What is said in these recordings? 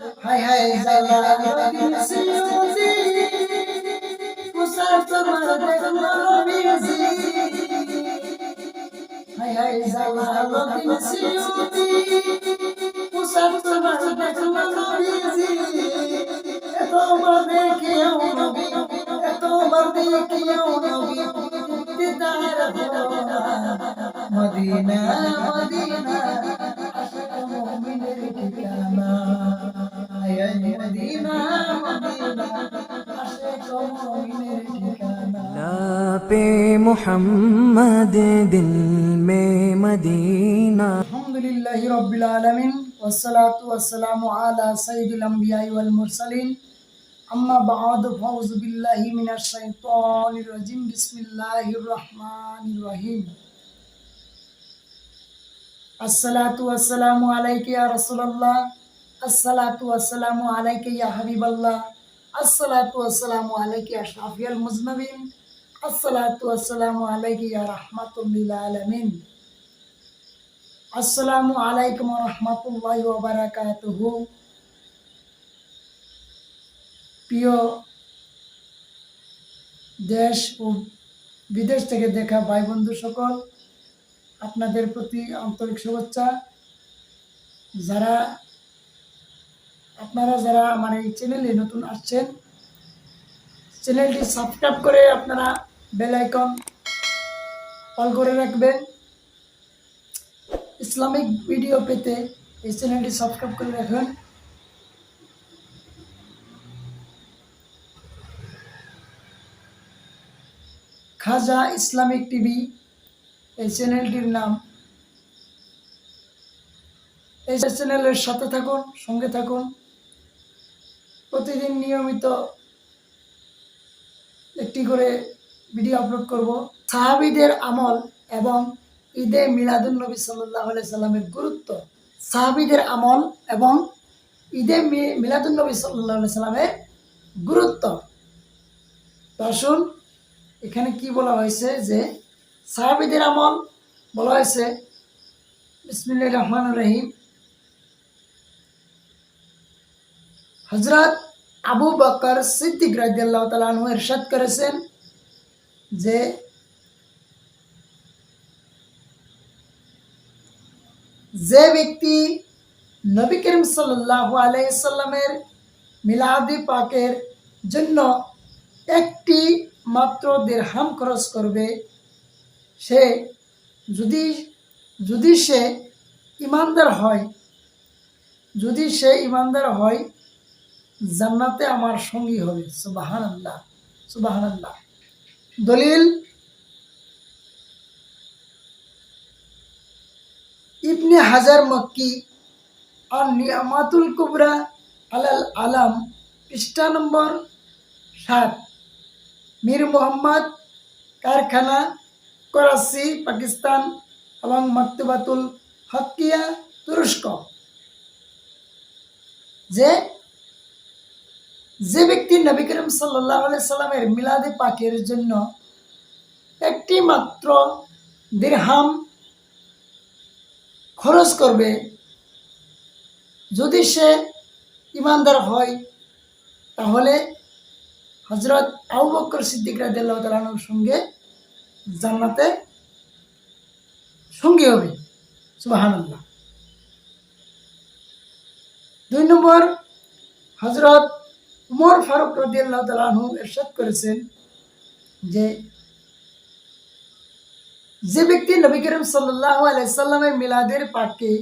হায় হায় জালা নবীজি পোশাক তোমার দেখল নবীজি হায় হায় জালা নবীজি পোশাক তোমার দিদার মদিনা মদিনা। पे মোহাম্মদ দিল মে মদিনা আলহামদুলিল্লাহি রাব্বিল আলামিন والصلاه والسلام على سيد الانبياء والمرسلين اما بعد فاعوذ بالله من الشيطان الرجيم بسم الله الرحمن الرحيم الصلاه والسلام عليك يا رسول الله আসসালাতু আসসালামু আলাইকে ইয়া হাবিবাল্লাহ। আসসালাতু আসসালামু আলাইকে ইয়া শাফিয়াল মুজনবিন। আসসালাতু আসসালামু আলাইকে ইয়া রাহমাতুল আলামিন। আসসালামু আলাইকুম রহমতুল্লাহ ওবরাকাত প্রিয় দেশ ও বিদেশ থেকে দেখা ভাই বন্ধু সকল, আপনাদের প্রতি আন্তরিক শুভেচ্ছা। যারা আপনারা যারা আমার এই চ্যানেলে নতুন আসছেন চ্যানেলটি সাবস্ক্রাইব করে আপনারা বেল আইকন অল করে রাখবেন। ইসলামিক ভিডিও পেতে এই চ্যানেলটি সাবস্ক্রাইব করে রাখুন। খাজা ইসলামিক টিভি এই চ্যানেলটির নাম। এই চ্যানেলের সাথে থাকুন, সঙ্গে থাকুন। প্রতিদিন নিয়মিত একটি করে ভিডিও আপলোড করব। সাহাবিদের আমল এবং ঈদে মিলাদুল নবী সাল্লাহ সাল্লামের গুরুত্ব। সাহাবিদের আমল এবং ঈদে মিলাদুল নবী সাল্লাহ সাল্লামের গুরুত্ব। আসুন, এখানে কি বলা হয়েছে যে সাহাবিদের আমল বলা হয়েছে, বিসমিল্লাহির রহমান রহিম। হজরত আবু বকর সিদ্দিক রাজিয়াল্লাহ তালু এরশাদ করেছেন যে যে ব্যক্তি নবী করিম সাল্লাহ আলাইসাল্লামের মিলাদি পাকের জন্য একটি মাত্র দেড়হাম খরচ করবে, সে যদি যদি সে ইমানদার হয়, যদি সে ইমানদার হয় জান্নাতে আমার সঙ্গী হবে সুবাহান আল্লাহ সুবাহান আল্লাহ দলিল, ইবনে হাজার মক্কি আর নিয়ামাতুল কুবরা আলাল আলাম, পৃষ্ঠা নম্বর সাত। মীর মোহাম্মদ, কারখানা, করাচি, পাকিস্তান এবং মক্তবাতুল হকিয়া তুরস্ক। যে যে ব্যক্তি নবী করিম সাল্লাহ সাল্লামের মিলাদে পাকের জন্য একটি মাত্র দিরহাম খরচ করবে, যদি সে ইমানদার হয়, তাহলে হজরত আবু বকর সিদ্দিক রাদিয়াল্লাহু তাআলার সঙ্গে জান্নাতে সঙ্গী হবে। সুবহানাল্লাহ। দুই নম্বর হজরত উমর ফারুক রাদিয়াল্লাহু তাআলা এরশাদ করেছেন যে যে ব্যক্তি নবী করিম সাল্লাহ আলাইসাল্লামের মিলাদের পাককে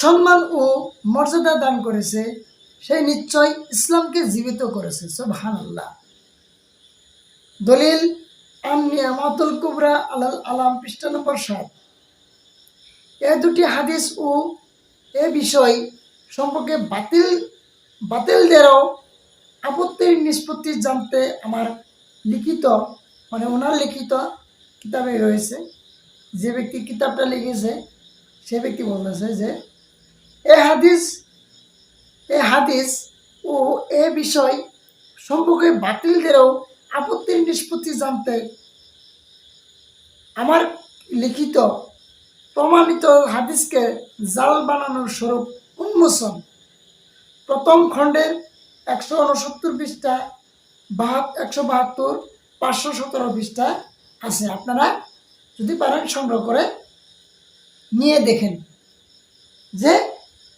সম্মান ও মর্যাদা দান করেছে, সে নিশ্চয় ইসলামকে জীবিত করেছে। সোবহান আল্লাহ দলিল আমিয়ামাতুল কুবরা আলাল আলাম, পৃষ্ঠা নম্বর সাত। এ দুটি হাদিস ও এ বিষয় সম্পর্কে বাতিল, বাতিলদেরও আপত্তির নিষ্পত্তি জানতে আমার লিখিত মানে ওনার লিখিত কিতাবে রয়েছে। যে ব্যক্তি কিতাবটা লিখেছে, সে ব্যক্তি বলেছে যে, এ হাদিস এ হাদিস ও এ বিষয় সম্পর্কে বাতিলদেরও আপত্তির নিষ্পত্তি জানতে আমার লিখিত, প্রমাণিত হাদিসকে জাল বানানোর স্বরূপ উন্মোচন প্রথম খণ্ডের একশো উনসত্তর পৃষ্ঠা একশো বাহাত্তর, পাঁচশো সতেরো পৃষ্ঠা আছে। আপনারা যদি পারেন সংগ্রহ করে নিয়ে দেখেন যে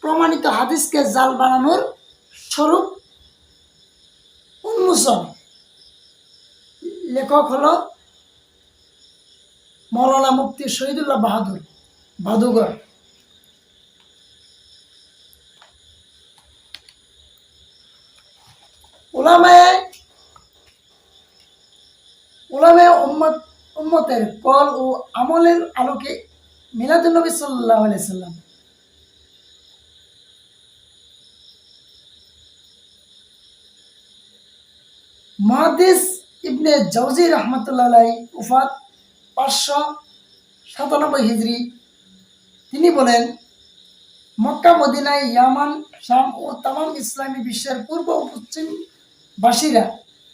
প্রমাণিত হাদিসকে জাল বানানোর স্বরূপ উন্মোচন লেখক হল মৌলানা মুফতি শহীদুল্লাহ বাহাদুর বাদুগর ওলামায় ওলামায় উম্মত, উম্মতের কল ও আমলের আলোকে মিলাদুল নবী সাল্লাহ সাল্লাম। মহাদিস ইবনে জৌজি রহমতুল্লাহ উফাত পাঁচশো সাতানব্বই হিজড়ি তিনি বলেন, মক্কা, মদিনায়, ইয়ামান, শাম ও তামাম ইসলামী বিশ্বের পূর্ব ও পশ্চিম বাসীরা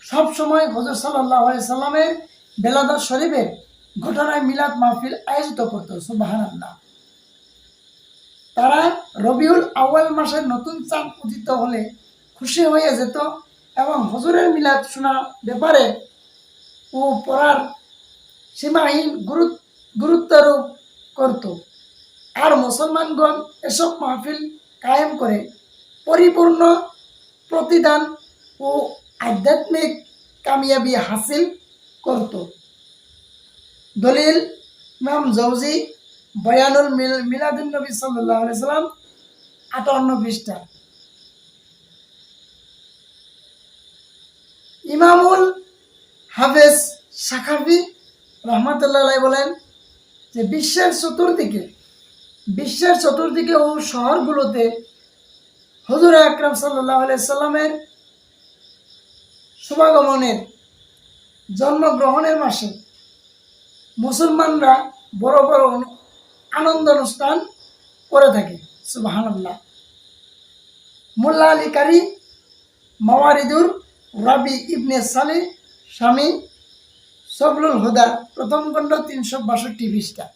সবসময় হজর সাল্লাহ সাল্লামের বেলাদত শরীফের ঘটনায় মিলাদ মাহফিল আয়োজিত করত সুবাহান আল্লাহ তারা রবিউল আউয়াল মাসের নতুন চাঁদ উদিত হলে খুশি হয়ে যেত এবং হজুরের মিলাদ শোনার ব্যাপারে ও পড়ার সীমাহীন গুরুত্ব গুরুত্বারোপ করত। আর মুসলমানগণ এসব মাহফিল কায়েম করে পরিপূর্ণ প্রতিদান ও আধ্যাত্মিক কামিয়াবি হাসিল করত। দলিল, ইমাম জৌজি বয়ানুল মিল মিলাদুল নবী সাল্লাহ সাল্লাম আটান্ন পৃষ্ঠা। ইমামুল হাফেজ সাখাফি রহমতুল্লাহ বলেন যে বিশ্বের চতুর্দিকে বিশ্বের চতুর্দিকে ও শহরগুলোতে হজুর আকরাম সাল্লাহ সাল্লামের শুভাগমনের জন্মগ্রহণের মাসে মুসলমানরা বড় বড় আনন্দ অনুষ্ঠান করে থাকে। সুবাহান্লাহ মোল্লা আলী কারি, মাওয়ারিদুর রাবি ইবনে সালে স্বামী সবলুল হুদা প্রথম খণ্ড তিনশো বাষট্টি পৃষ্ঠা।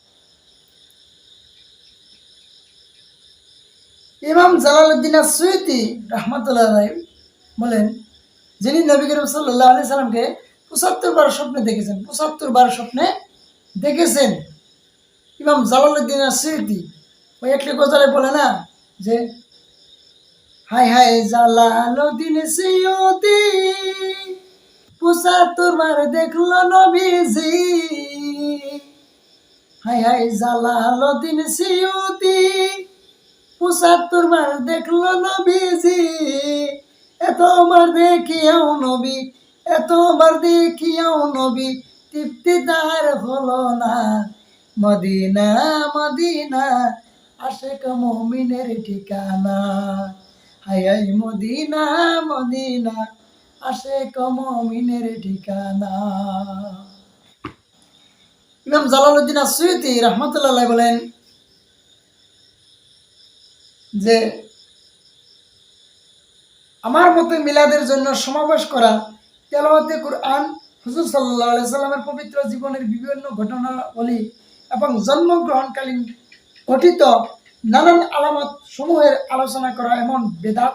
ইমাম জালালউদ্দিন সুইতি রহমতুল্লাহ বলেন যিনি নবী করিম সাল্লাহ আলি সাল্লামকে পঁচাত্তর বার স্বপ্নে দেখেছেন পঁচাত্তর বার স্বপ্নে দেখেছেন। ইমাম জালালউদ্দিন সুইতি ওই একটি গজালে বলে না যে হাই হাই জালালউদ্দিন সুইতি পঁচাত্তর বার দেখল নবীজি। হাই হাই জালালউদ্দিন সুইতি পঁচাত্তর বার দেখল নবীজি। এতবার দেখিয়াও নবী এতবার দেখিয়াও নবী, তৃপ্তি তার হলো না। মদিনা মদিনা, আশেক মমিনের ঠিকানা। হাই মদিনা মদিনা, আশেক মমিনের ঠিকানা। ইমাম জালালউদ্দিন আসুইতি রহমতুল্লাহ বলেন যে আমার মতে মিলাদের জন্য সমাবেশ করা তেলাওয়াতে কুরআন হুজুর সাল্লাহ সাল্লামের পবিত্র জীবনের বিভিন্ন ঘটনাবলী এবং জন্মগ্রহণকালীন ঘটিত নানান আলামত সমূহের আলোচনা করা এমন বেদাত,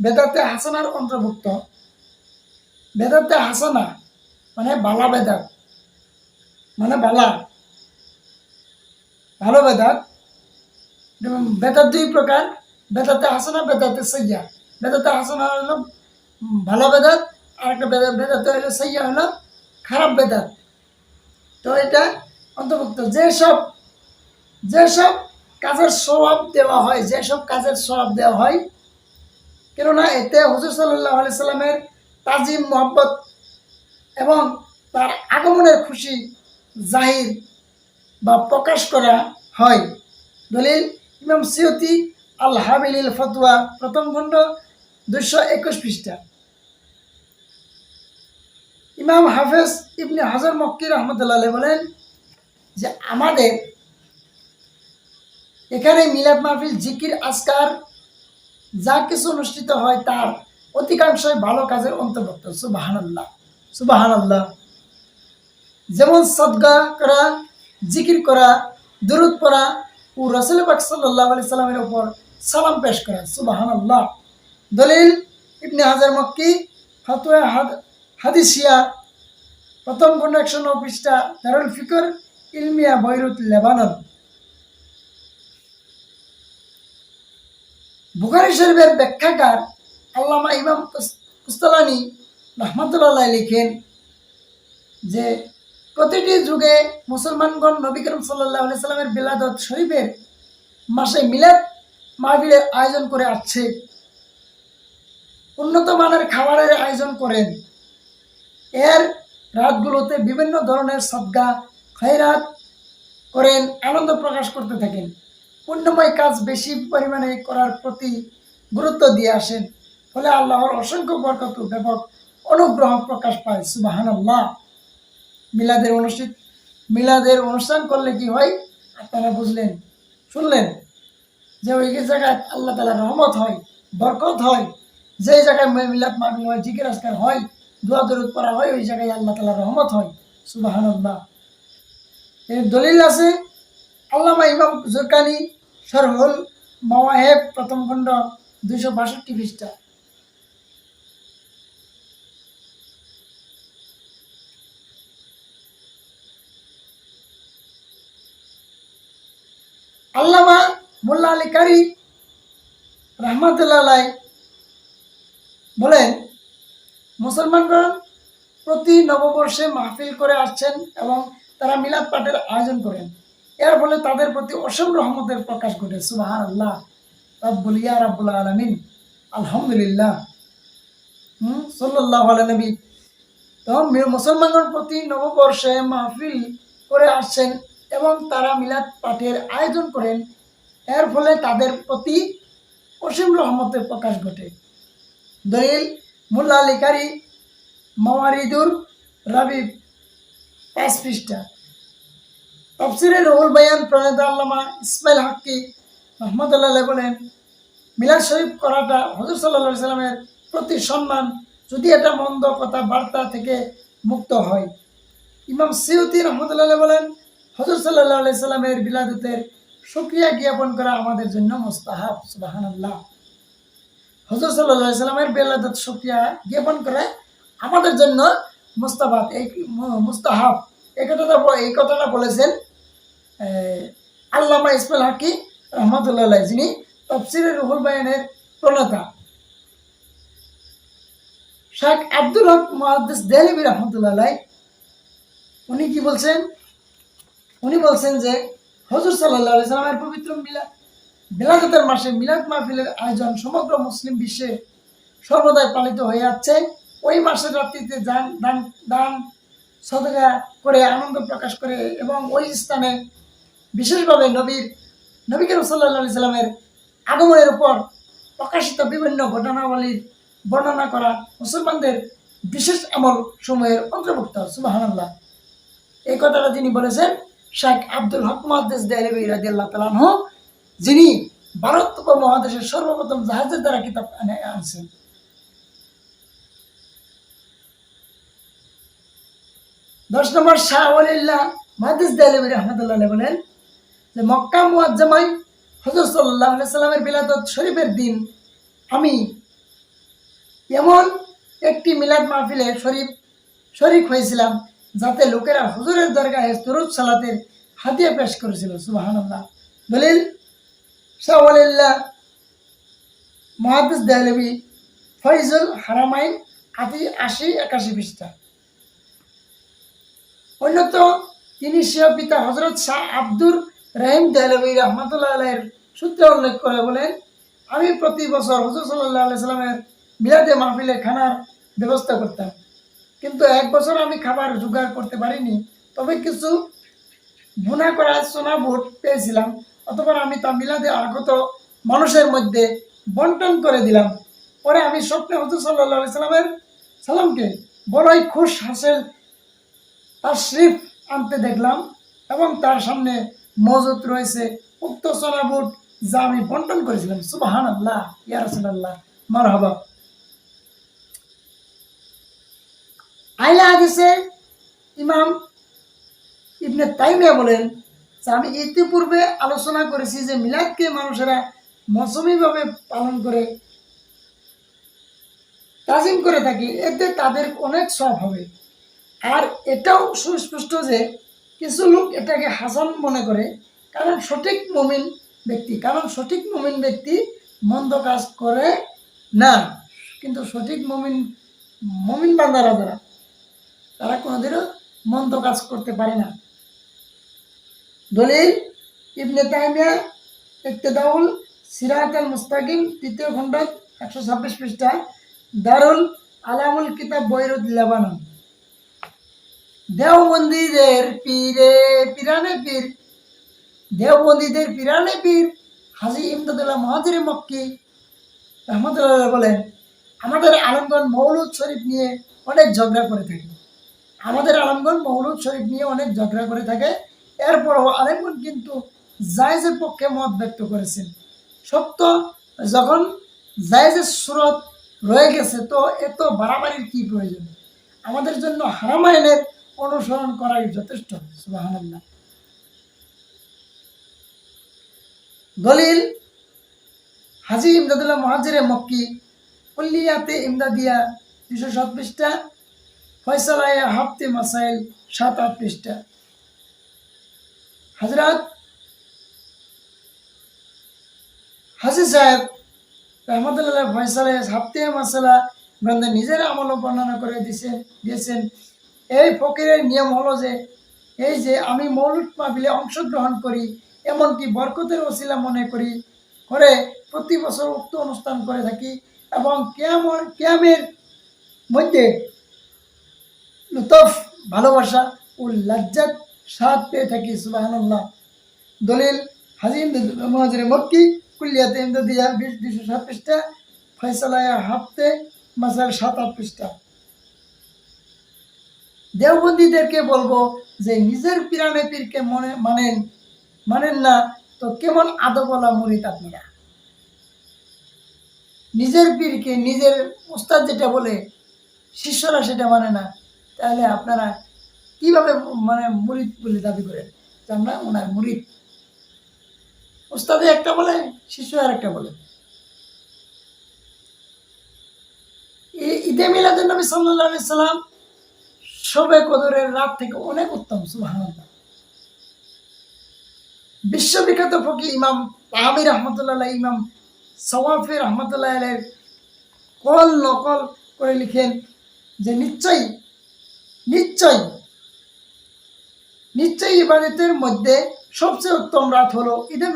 বেদাতে হাসানার অন্তর্ভুক্ত। বেদাতে হাসানা মানে বালা বেদাত। মানে বালা। ভালো বেদাত। বেদাত দুই প্রকার, বেদাতে হাসানা, বেদাতে সৈয়া বেদাতে হাসানা হলো ভালো বেদাত, আর একটা বেদাত হলো সৈয়া হলো খারাপ বেদাত। তো এটা অন্তর্ভুক্ত। যেসব যেসব কাজের স্বভাব দেওয়া হয়, যেসব কাজের স্বভাব দেওয়া হয়, কেননা এতে হুজুর সাল্লাহ আলি সাল্লামের তাজিম, মোহব্বত এবং তার আগমনের খুশি জাহির বা প্রকাশ করা হয়। দলিল ইমাম সিয়তি আল হাবিলিল ফতুয়া, প্রথম খণ্ড দুশো একুশ পৃষ্ঠা। ইমাম হাফেজ ইবনে হাজার মক্কি রহমতুল্লাহ বলেন যে আমাদের এখানে মিলাদ মাহফিল, জিকির, আজকার, যা কিছু অনুষ্ঠিত হয় তার অধিকাংশই ভালো কাজের অন্তর্ভুক্ত। সুবাহান আল্লাহ সুবাহান আল্লাহ যেমন সদগা করা, জিকির করা, দুরুদ পড়া ও রসুল পাক সাল্লাহ আলি সাল্লামের উপর সালাম পেশ করা। সুবাহান আল্লাহ দলিল, ইবনে হাজার মক্কি, ফতুয়া হাদ- হাদিসিয়া, প্রথম খণ্ড একশো নৌ পৃষ্ঠা, দারুল ফিকর, ইলমিয়া, বৈরুত, লেবানন। বুখারি শরীফের ব্যাখ্যাকার আল্লামা ইমাম কুস- কুস্তালানি রহমতুল্লাহ লিখেন যে, প্রতিটি যুগে মুসলমানগণ নবী করিম সাল্লাহ সাল্লামের বিলাদত শরীফের মাসে মিলাদ মাহফিলের আয়োজন করে আসছে। উন্নত মানের খাবারের আয়োজন করেন। এর রাতগুলোতে বিভিন্ন ধরনের সদ্গা, খয়রাত করেন, আনন্দ প্রকাশ করতে থাকেন। পুণ্যময় কাজ বেশি পরিমাণে করার প্রতি গুরুত্ব দিয়ে আসেন। ফলে আল্লাহর অসংখ্য বরকত ব্যাপক অনুগ্রহ প্রকাশ পায়। সুবাহান আল্লাহ মিলাদের অনুষ্ঠিত মিলাদের অনুষ্ঠান করলে কি হয়? আপনারা বুঝলেন, শুনলেন যে ওই জায়গায় আল্লাহ তালা রহমত হয়, বরকত হয়। যে জায়গায় মিলাদ মাহফিল হয়, জিকির আজকার হয়, দোয়া দরুদ করা হয়, ওই জায়গায় আল্লাহ তালা রহমত হয়। সুবাহান্লাহ এর দলিল আছে, আল্লামা ইমাম জুরকানি সরহুল মাওয়াহেব, প্রথম খণ্ড, দুইশো বাষট্টি পৃষ্ঠা। আল্লামা মোল্লা আলী কারি, রহমতুল্লাহ বলেন মুসলমানগণ প্রতি নববর্ষে মাহফিল করে আসছেন এবং তারা মিলাদ পাঠের আয়োজন করেন। এর ফলে তাদের প্রতি অসীম রহমতের প্রকাশ ঘটে। সুবাহান আল্লাহ রাব্বুল, ইয়া রাব্বুল আলামিন। আলহামদুলিল্লাহ। হুম, সাল্লাল্লাহু আলা নবী। তো মুসলমানগণ প্রতি নববর্ষে মাহফিল করে আসছেন এবং তারা মিলাদ পাঠের আয়োজন করেন। এর ফলে তাদের প্রতি অসীম রহমতের প্রকাশ ঘটে। দলিল মুল্লা আলী কারি মাওয়ারিদুর রাবি, পাঁচ পৃষ্ঠা। তফসিরের রহুল বায়ান, প্রণেতা আল্লামা ইসমাইল হাক্কি, রহমতুল্লাহ বলেন, মিলাদ শরীফ করাটা হজর সাল্লা সাল্লামের প্রতি সম্মান, যদি এটা মন্দ কথা বার্তা থেকে মুক্ত হয়। ইমাম সিউতি রহমতুল্লাহ বলেন, হজর সাল্লাহ সাল্লামের বিলাদতের সুক্রিয়া জ্ঞাপন করা আমাদের জন্য মোস্তাহাব সুবাহান আল্লাহ হজর সাল্লাহ সাল্লামের বেলাদত সুক্রিয়া জ্ঞাপন করা আমাদের জন্য মুস্তাবাদ এই মুস্তাহাব। এই কথাটা এই কথাটা বলেছেন আল্লামা ইসমাইল হাকি রহমতুল্লাহ যিনি তফসিরের রুহুল বায়ানের প্রণেতা। শেখ আব্দুল হক মহাদ্দেশ দেহলিবি রহমতুল্লাহ উনি কি বলছেন? উনি বলছেন যে হজর সাল্লাহ সাল্লামের পবিত্র মিলাদ বিলাদতের মাসে মিলাদ মাহফিলের আয়োজন সমগ্র মুসলিম বিশ্বে সর্বদাই পালিত হয়ে যাচ্ছে। ওই মাসের রাত্রিতে দান দান দান, সদকা করে আনন্দ প্রকাশ করে এবং ওই স্থানে বিশেষভাবে নবীর, নবী করিম সাল্লামের আগমনের উপর প্রকাশিত বিভিন্ন ঘটনাবলীর বর্ণনা করা মুসলমানদের বিশেষ আমল সময়ের অন্তর্ভুক্ত। সুবাহান্লাহ এই কথাটা তিনি বলেছেন, শেখ আব্দুল হক মহাদেশ দেহলেবি রাজিয়াল্লাহ তালাহ যিনি ভারত উপমহাদেশের সর্বপ্রথম জাহাজের দ্বারা কিতাব আনছেন। দশ নম্বর শাহ আলিল্লাহ মহাদিস দেহলেবি রহমতুল্লাহ বলেন যে, মক্কা মুয়াজ্জামাই হজর সাল্লাহ সাল্লামের বিলাদত শরীফের দিন আমি এমন একটি মিলাদ মাহফিলে শরীফ, শরিক হয়েছিলাম যাতে লোকেরা হুজুরের দরগাহে তুরুদ সালাতের হাতিয়া পেশ করেছিল সুবাহান্লাহ দলিল শাহওয়ালিল্লাহ মহাদিস দেহলবি ফৈজুল হারামাইন আদি আশি একাশি পৃষ্ঠা। অন্যত তিনি স্বীয় পিতা হজরত শাহ আব্দুর রহিম দেহলবী রহমতুল্লাহ আলের সূত্রে উল্লেখ করে বলেন, আমি প্রতি বছর হজর সাল্লাহ আলাই সাল্লামের মিলাদে মাহফিলে খানার ব্যবস্থা করতাম। কিন্তু এক বছর আমি খাবার জোগাড় করতে পারিনি, তবে কিছু ভুনা করা সোনা বুট পেয়েছিলাম। অতপর আমি তা মিলাদে আগত মানুষের মধ্যে বন্টন করে দিলাম। পরে আমি স্বপ্নে হজর সাল্লাহ সাল্লামের সালামকে বড়ই খুশ হাসেল, তার শ্রীফ আনতে দেখলাম এবং তার সামনে মজুদ রয়েছে উক্ত সোনা বুট যা আমি বন্টন করেছিলাম। সুবাহান আল্লাহ ইয়া রাসূলুল্লাহ, মারহাবা। আইলা হাদিসে ইমাম ইবনে তাইমিয়া বলেন আমি ইতিপূর্বে আলোচনা করেছি যে মিলাদকে মানুষেরা মৌসুমিভাবে পালন করে, তাজিম করে থাকি, এতে তাদের অনেক সব হবে। আর এটাও সুস্পষ্ট যে কিছু লোক এটাকে হাসান মনে করে, কারণ সঠিক মমিন ব্যক্তি, কারণ সঠিক মমিন ব্যক্তি মন্দ কাজ করে না, কিন্তু সঠিক মমিন মমিন বান্দারা যারা, তারা কোনোদিনও মন্দ কাজ করতে পারে না। দলিল, ইবনে তাইমিয়া ইক্তেদাউল সিরাত আল মুস্তাকিম তৃতীয় খণ্ড, একশো ছাব্বিশ পৃষ্ঠা, দারুল আলামুল কিতাব বৈরুদ লেবানন। দেওবন্দীদের পীরে, পিরানে পীর। দেওবন্দীদের পিরানে পীর হাজি ইমদাদুল্লাহ মহাজির মক্কি। রহমতুল্লাহ বলেন, আমাদের আলমগন মৌলুদ শরীফ নিয়ে অনেক ঝগড়া করে থাকে। আমাদের আলমগন মৌলুদ শরীফ নিয়ে অনেক ঝগড়া করে থাকে। এরপরও আলমগঞ্জ কিন্তু জায়েজের পক্ষে মত ব্যক্ত করেছেন। সত্য, যখন জায়েজের সুরত রয়ে গেছে, তো এত বাড়াবাড়ির কি প্রয়োজন? আমাদের জন্য হারাম আইনের অনুসরণ করাই যথেষ্ট, সুবহানাল্লাহ। দলিল, হাজি ইমদাদুল্লাহ মহাজিরে মক্কি, কুল্লিয়াতে ইমদাদিয়া দুশো সাত পৃষ্ঠা, ফয়সালায় হাফতে মাসাইল সাত আট পৃষ্ঠা। হাজরাত হাজি সাহেব রহমতুল্লাহ ফয়সালে হাফতে মাসালা গ্রন্থে নিজের আমল বর্ণনা করে দিয়েছেন দিয়েছেন। এই ফকিরের নিয়ম হলো যে, এই যে আমি মৌলুদ মাহবিলে অংশগ্রহণ করি, এমনকি বরকতের ওসিলা মনে করি, করে প্রতি বছর উক্ত অনুষ্ঠান করে থাকি এবং কেমন ক্যামের মধ্যে লুতফ, ভালোবাসা ও লজ্জাত স্বাদ পেয়ে থাকি সুবাহান্লাহ দলিল, হাজিম মহাজরে মক্কি, কুল্লিয়াতে ইমদাদিয়া বিশ দুশো সাত পৃষ্ঠা ফয়সালায়া হাফতে মাসাল সাত আট পৃষ্ঠা। দেওবন্দীদেরকে বলব যে, নিজের পিরানে পীরকে মনে মানেন মানেন না, তো কেমন আদবলা মুরিদ আপনারা? নিজের পীরকে নিজের উস্তাদ যেটা বলে, শিষ্যরা সেটা মানে না। তাহলে আপনারা কীভাবে মানে মুরিদ বলে দাবি করেন যে আমরা ওনার মুরিদ। উস্তাদে একটা বলে, শিষ্য আর একটা বলে। ঈদে মিলাদুল নবী সাল্লাহ সাল্লাম শবে কদরের রাত থেকে অনেক উত্তম সুবাহ বিশ্ববিখ্যাত ফকি ইমাম তাহামি রহমতুল্লাহ ইমাম সওয়াফি রহমতুল্লাহ আলের কল নকল করে লিখেন যে নিশ্চয়ই নিশ্চয়ই নিশ্চয়ই ইবাদতের মধ্যে সবচেয়ে উত্তম রাত হলো ঈদে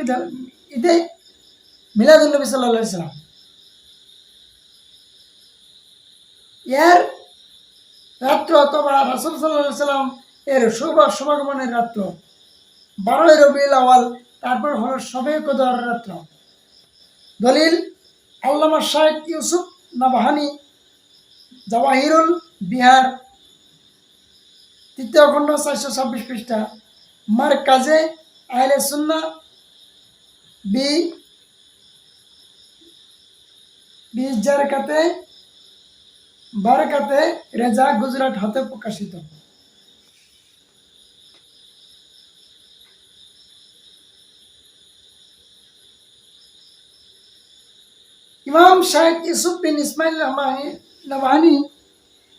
ঈদে মিলাদুল্নবী সাল্লাহ সাল্লাম। এর রাত্র অথবা রাসুল সাল্লাহ সাল্লাম এর শুভ শুভাগমনের রাত্র। বারোই রবিউল আওয়াল তারপর হলো সবে কদর রাত্র। দলিল আল্লামা শাহেদ ইউসুফ নাবাহানি, জওয়াহিরুল বিহার তৃতীয় খণ্ড চারশো ছাব্বিশ পৃষ্ঠা। মার কাজে আহলে সুন্না বি বিশ জারকাতে বারাকাতে রেজা গুজরাট হতে প্রকাশিত। ইমাম শাহেদ ইউসুফ বিন ইসমাইল রহমানি নবাহানি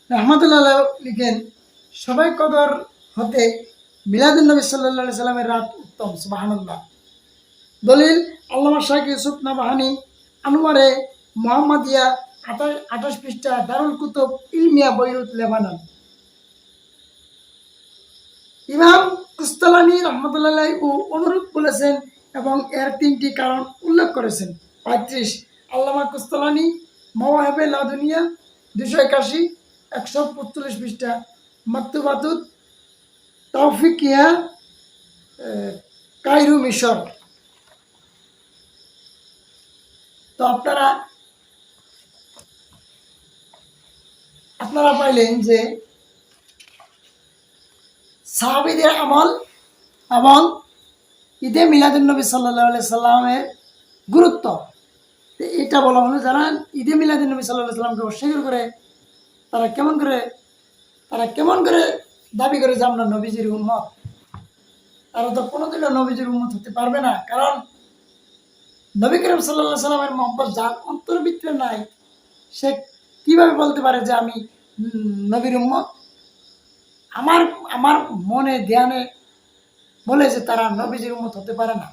রহমতুল্লাহ লিখেন সবাই কদর হতে মিলাদুল নবী সাল্লা সাল্লামের রাত উত্তম সুবাহান্লাহ দলিল, আল্লামা শাহেদ ইউসুফ নবাহানি, আনোয়ারে মোহাম্মদিয়া, আঠাশ আঠাশ পৃষ্ঠা, দারুল কুতুব, ইলমিয়া, বৈরুত, লেবানন। ইমাম কুস্তালানি রহমতুল্লাহ অনুরূপ বলেছেন এবং এর তিনটি কারণ উল্লেখ করেছেন। পঁয়ত্রিশ, আল্লামা কুস্তালানি মাওয়াহেবে লাদুনিয়া দুশো একাশি, একশো পঁয়তাল্লিশ পৃষ্ঠা মাকতুবাতুত তৌফিকিয়া কাইরু মিশর। তো আপনারা আপনারা পাইলেন যে, সাহাবিদের আমল এবং ঈদে মিলাদুলনবী সাল্লাহ সাল্লামের গুরুত্ব। এটা বলা হলো, যারা ঈদে মিলাদুলনবী সাল্লাহ সাল্লামকে অস্বীকার করে, তারা কেমন করে তারা কেমন করে দাবি করে যে আমরা নবীজির উন্মত তারা তো কোনোদিনও নবীজির উন্মত হতে পারবে না। কারণ নবী করিম সাল্লাহ সাল্লামের মোহাম্মদ যার অন্তর ভিতরে নাই, সে কীভাবে বলতে পারে যে আমি নবীর উম্মত? আমার আমার মনে, ধ্যানে বলে যে তারা নবীজির উন্মত হতে পারে না।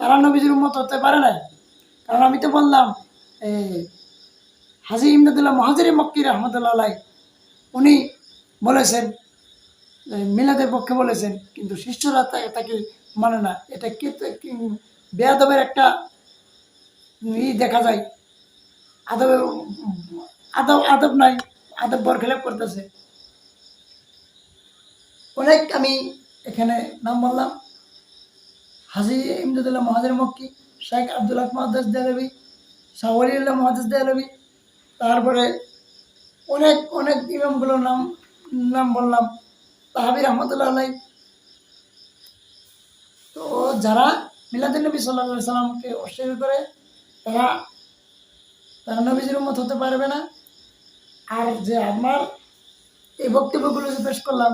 তারা নবীজির উন্মত হতে পারে না কারণ আমি তো বললাম হাজি ইমদাদুল্লাহ মহাজির মক্কি রহমতুল্লাহ উনি বলেছেন মিলাদের পক্ষে বলেছেন, কিন্তু শিষ্যরা তাকে মানে না। এটা বেয়াদবের একটা ই দেখা যায়। আদবের, আদব আদব নাই, আদব বরখেলাপ করতেছে। অনেক আমি এখানে নাম বললাম। হাজি ইমদাদুল্লাহ মহাজির মক্কি, শেখ আবদুল্লাহ মহাদাস দেয়ালবি শাহলিউল্লাহ মহাদাস দেয়ালবি তারপরে অনেক অনেক ইমামগুলোর নাম নাম বললাম। তাহাবি রহমতুল্লাহ আলাই তো যারা মিলাদুল নবী সাল্লা সাল্লামকে অস্বীকার করে, তারা তারা নবীজির মত হতে পারবে না। আর যে আমার এই বক্তব্যগুলো যে পেশ করলাম,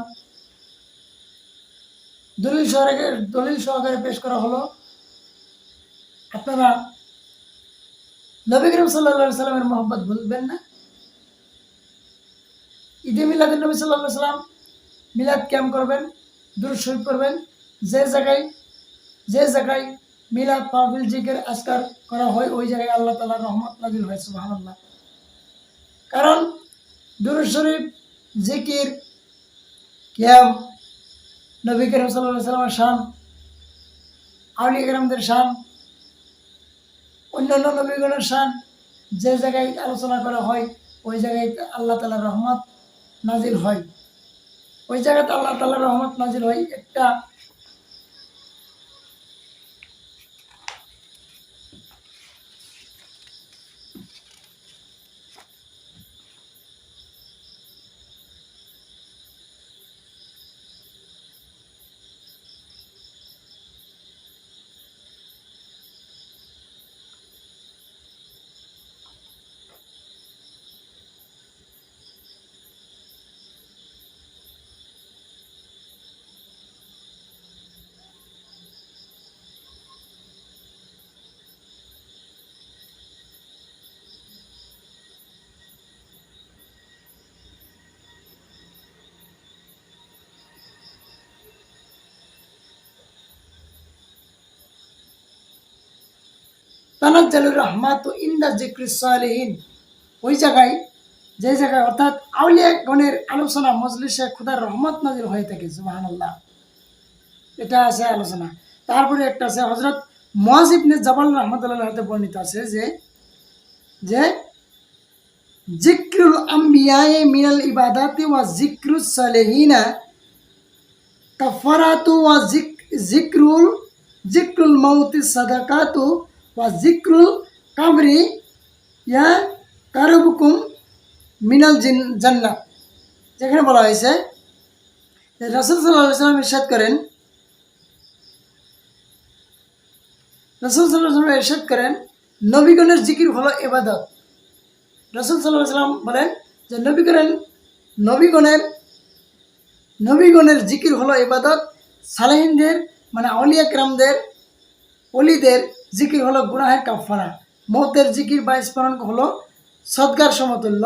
দলিল সহকারে দলিল সহকারে পেশ করা হলো, আপনারা নবী করিম সাল্লা সাল্লামের মোহাম্মত ভুলবেন না। ঈদে মিলাদ নবী সাল্লাহ সাল্লাম মিলাদ ক্যাম্প করবেন দূর শরীফ করবেন যে জায়গায় যে জায়গায় মিলাদ মাহফিল জিকের, আজকার করা হয়, ওই জায়গায় আল্লাহ তালা রহমত নাজিল হয়, সুবহানাল্লাহ। কারণ দুরুদ শরীফ, জিকির, ক্যাম্প, নবী করিম সাল্লাহ সাল্লামের শান, আউলিয়া কেরামদের শান, অন্যান্য নবীগণের শান, যে জায়গায় আলোচনা করা হয়, ওই জায়গায় আল্লাহ তালার রহমত নাজিল হয়। ওই জায়গাতে আল্লাহ তাল্লাহ রহমত নাজিল হয়। একটা তানাজ্জালুর রহমাত ইন্দা জিক্রি সালেহীন। ওই জায়গায়, যে জায়গায়, অর্থাৎ আউলিয়া গণের আলোচনা, মজলিসে খুদার রহমত নাজির হয়ে থাকে, সুবহানাল্লাহ। এটা আছে আলোচনা। তারপরে একটা আছে হজরত মহাজিবনে জবাল রহমতুল্লাহ হাতে বর্ণিত আছে যে যে জিক্রুল আম্বিয়ায়ে মিনাল ইবাদাতি ওয়া জিক্রুস সালেহিনা কাফারাতু ওয়া জিক জিক্রুল জিক্রুল মাউতি সাদাকাতু জিক্রুল কাবরি ইয়া কারবুকুম মিনাল জিন জান্নাত যেখানে বলা হয়েছে রাসূল সাল্লাল্লাহু আলাইহি ওয়াসাল্লাম ইরশাদ করেন। রাসূল সাল্লাল্লাহু আলাইহি ওয়াসাল্লাম ইরশাদ করেন, নবীগণের জিকির হলো ইবাদত রাসূল সাল্লাল্লাহু আলাইহি ওয়াসাল্লাম বলেন যে নবীগণের নবীগণের নবীগণের জিকির হলো ইবাদত সালেহিনদের মানে আউলিয়া কেরামদের অলিদের জিকির হলো গুনাহের কাফারা মৌতের জিকির বা স্মরণ হলো সদগার সমতুল্য।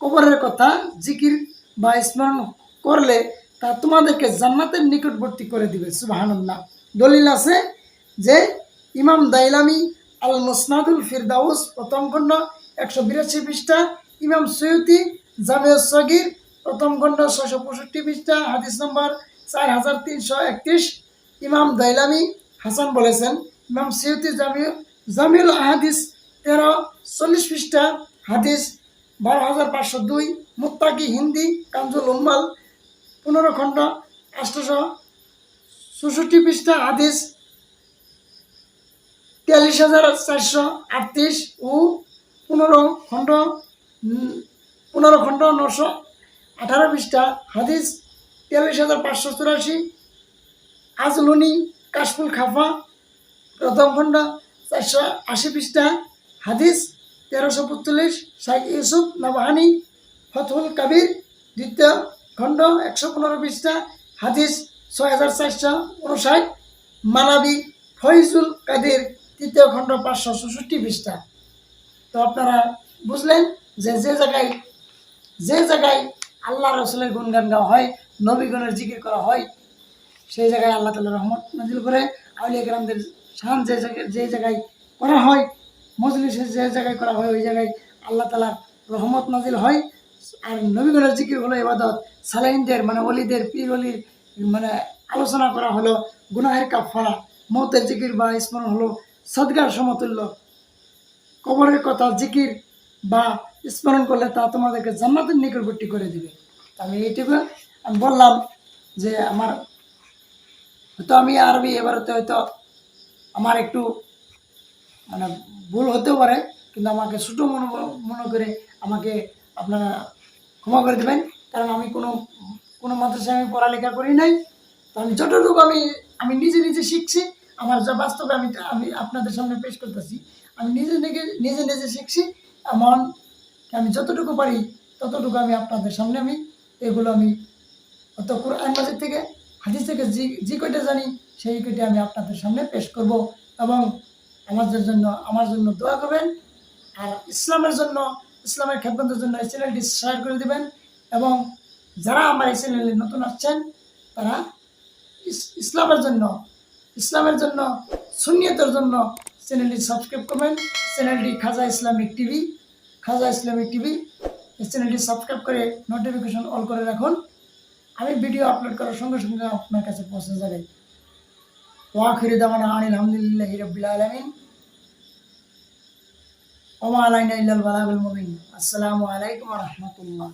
কবরের কথা জিকির বা স্মরণ করলে তা তোমাদেরকে জান্নাতের নিকটবর্তী করে দিবে সুবাহান্লাহ দলিল আছে যে ইমাম দাইলামি আল মুসনাদুল ফিরদাউস, প্রথম খণ্ড একশো বিরাশি পৃষ্ঠা, ইমাম সৈয়দি জামিয়া সগির, প্রথম খণ্ড ছয়শো পঁয়ষট্টি পৃষ্ঠা, হাদিস নম্বর চার হাজার তিনশো একত্রিশ। ইমাম দাইলামি হাসান বলেছেন ইমাম সৈয়দি জামিউ জামিউল আহাদিস তেরো, চল্লিশ পৃষ্ঠা, হাদিস, বারো হাজার পাঁচশো দুই, মুত্তাকি হিন্দি কাঞ্জুল উম্মাল, পনেরো খণ্ড আষ্টশো চৌষট্টি পৃষ্ঠা, হাদিস, তিয়াল্লিশ হাজার চারশো আটত্রিশ ও পনেরো খণ্ড পনেরো খণ্ড, নশো আঠারো পৃষ্ঠা, হাদিস, তিয়াল্লিশ হাজার পাঁচশো চুরাশি, আজলুনি, কাশফুল খাফা প্রথম খণ্ড, চারশো আশি পৃষ্ঠা, হাদিস, তেরোশো পঁয়তাল্লিশ, শাইখ ইউসুফ নবহানি, ফতহুল কাবির, দ্বিতীয় খণ্ড, একশো পনেরো পৃষ্ঠা, হাদিস, ছয় হাজার চারশো উনষাট মানাবি ফয়জুল কাদের, তৃতীয় খণ্ড, পাঁচশো চৌষট্টি পৃষ্ঠা। তো আপনারা বুঝলেন যে যে জায়গায় যে জায়গায় আল্লাহ রসুলের গুণগান গাওয়া হয়, নবীগণের জিকির করা হয়, সেই জায়গায় আল্লাহ তালা রহমত নাজিল করে আউলিয়া গ্রামদের শান যে জায়গায় যে জায়গায় করা হয়, মজলিসে যে জায়গায় করা হয়, ওই জায়গায় আল্লাহ তালার রহমত নাজিল হয়। আর নবীগণের জিকির হলো এবাদত সালাইনদের মানে অলিদের পীর অলির মানে আলোচনা করা হলো। গুনাহের কাফারা মতের জিকির বা স্মরণ হলো সদগার সমতুল্য। কবরের কথা জিকির বা স্মরণ করলে তা তোমাদেরকে জান্নাতের নিকটবর্তী করে দিবে। আমি এইটুকু আমি বললাম যে আমার হয়তো আমি আরবি, এবারতে হয়তো আমার একটু মানে ভুল হতেও পারে, কিন্তু আমাকে ছোটো মনে মনে করে আমাকে আপনারা ক্ষমা করে দেবেন। কারণ আমি কোনো কোনো মাদ্রাসায় আমি পড়ালেখা করি নাই। তো আমি যতটুকু আমি আমি নিজে নিজে শিখছি, আমার যা বাস্তবে আমি আমি আপনাদের সামনে পেশ করতেছি। আমি নিজে নিজে নিজে নিজে শিখছি, এমন আমি যতটুকু পারি, ততটুকু আমি আপনাদের সামনে আমি, এগুলো আমি অত কোরআন মাজিদ থেকে, হাদিস থেকে যে যে কয়টা জানি সেই কয়টা আমি আপনাদের সামনে পেশ করব এবং আমাদের জন্য, আমার জন্য দোয়া করবেন আর ইসলামের জন্য, ইসলামের খেদমতের জন্য এই চ্যানেলটি শেয়ার করে দেবেন এবং যারা আমার এই চ্যানেলে নতুন আসছেন, তারা ইসলামের জন্য ইসলামের জন্য সুনিয়তের জন্য চ্যানেলটি সাবস্ক্রাইব করবেন। চ্যানেলটি Khaja Islamic TV, Khaja Islamic TV, এই চ্যানেলটি সাবস্ক্রাইব করে নোটিফিকেশন অল করে রাখুন। আমি ভিডিও আপলোড করার সঙ্গে সঙ্গে আপনার কাছে পৌঁছে যাবে। واخر دعوانا عن الحمد لله رب العالمين وما علينا الا البلاغ المبين السلام عليكم ورحمه الله